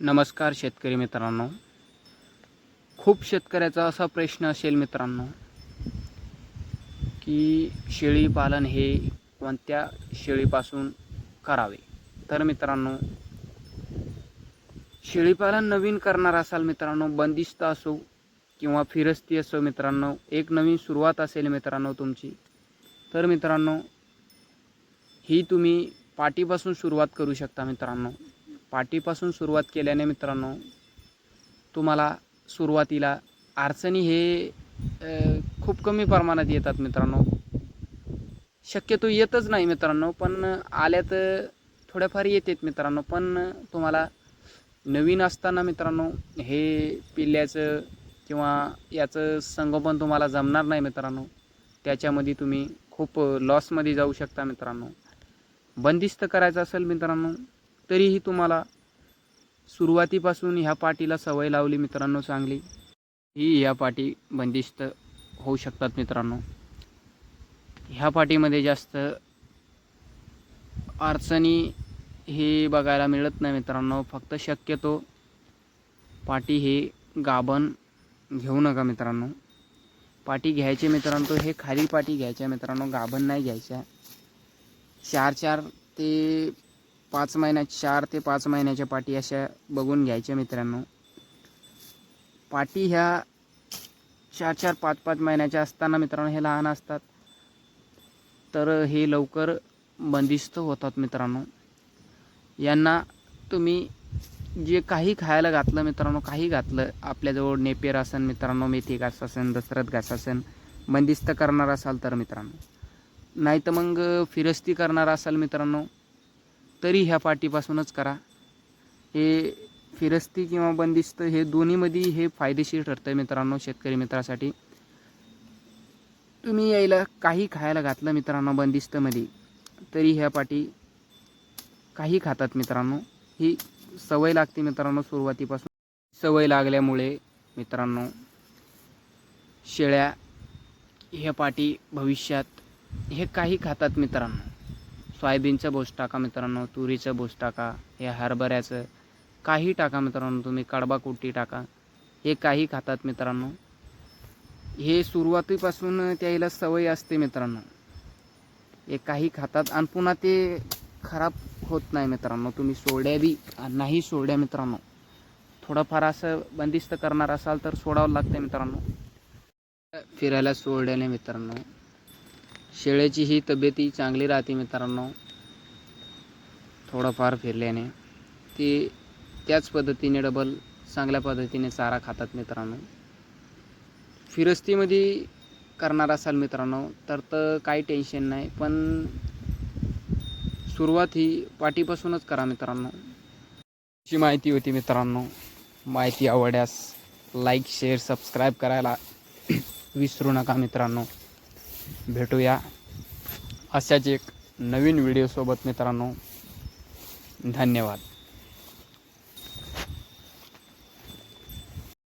नमस्कार शेतकरी मित्रांनो. खूप शेतकऱ्याचा असा प्रश्न असेल मित्रांनो की शेळी पालन हे कोणत्या शेळीपासून करावे? तर मित्रांनो शेळीपालन नवीन करणार असाल मित्रांनो बंदिस्त असो किंवा फिरस्ती असो मित्रांनो एक नवीन सुरुवात असेल मित्रांनो तुमची तर मित्रांनो ही तुम्ही पाठीपासून सुरुवात करू शकता मित्रांनो. पाटीपासून सुरुवात केल्याने मित्रांनो तुम्हाला सुरुवातीला अडचणी हे खूप कमी प्रमाणात येतात मित्रांनो. शक्यतो येतच नाही मित्रांनो पण आल्या तर थोड्याफार येतात मित्रांनो. पण तुम्हाला नवीन असताना मित्रांनो हे पिल्ल्याचं किंवा याचं संगोपन तुम्हाला जमणार नाही मित्रांनो. त्याच्यामध्ये तुम्ही खूप लॉसमध्ये जाऊ शकता मित्रांनो. बंदिस्त करायचं असेल मित्रांनो तरीही तुम्हाला सुरुवातीपासून ह्या पाटीला सवय लावली मित्रांनो चांगली. ही ह्या पाटी बंदिस्त होऊ शकतात मित्रांनो. ह्या पाटीमध्ये जास्त अडचणी हे बघायला मिळत नाही मित्रांनो. फक्त शक्यतो पाटी हे गाभण घेऊ नका मित्रांनो. पाटी घ्यायचे मित्रांनो हे खाली पाटी घ्यायच्या मित्रांनो गाभण नाही घ्यायच्या. चार चार ते पाच महिन्या चार ते पाच महिन्याच्या पाटी अशा बघून घ्यायच्या मित्रांनो. पाटी ह्या चार चार पाच पाच महिन्याच्या असताना मित्रांनो हे लहान असतात. तर हे लवकर बंदिस्त होतात मित्रांनो. यांना तुम्ही जे काही खायला घातलं मित्रांनो काही घातलं आपल्याजवळ नेपेर असन मित्रांनो मेथी घास असेल दसरथ घास असेल बंदिस्त करणार असाल तर मित्रांनो. नाही तर मग फिरस्ती करणार असाल मित्रांनो तरी ह्या पाठीपासूनच करा. हे फिरस्ती किंवा बंदिस्त हे दोन्हीमध्ये हे फायदेशीर ठरतं मित्रांनो शेतकरी मित्रासाठी. तुम्ही यायला काही खायला घातलं मित्रांनो बंदिस्तमध्ये तरी ह्या पाटी काही खातात मित्रांनो. ही सवय लागते मित्रांनो सुरुवातीपासून. सवय लागल्यामुळे मित्रांनो शेळ्या ह्या पाटी भविष्यात हे काही खातात मित्रांनो. सोयाबीनचं बोस टाका मित्रांनो तुरीचं बोस टाका हे हरभऱ्याचं. काही टाका मित्रांनो तुम्ही कडबा कुट्टी टाका. हे काही खातात मित्रांनो. हे सुरुवातीपासून त्याला सवय असते मित्रांनो. हे काही खातात आणि पुन्हा ते खराब होत नाही मित्रांनो. तुम्ही सोड्या बी नाही सोड्या मित्रांनो. थोडंफार असं बंदिस्त करणार असाल तर सोडावं लागतं मित्रांनो. फिरायला सोडल्याने मित्रांनो शेळ्याची ही तब्येती चांगली राहते मित्रांनो. थोडंफार फिरल्याने. ते त्याच पद्धतीने डबल चांगल्या पद्धतीने चारा खातात मित्रांनो. फिरस्तीमध्ये करणार असाल मित्रांनो तर तर काही टेन्शन नाही पण सुरुवात ही पाठीपासूनच करा मित्रांनो. अशी माहिती होती मित्रांनो. माहिती आवडल्यास लाईक शेअर सबस्क्राईब करायला विसरू नका मित्रांनो. भेटूया. अशाच एक नवीन व्हिडिओसोबत मित्रांनो. धन्यवाद.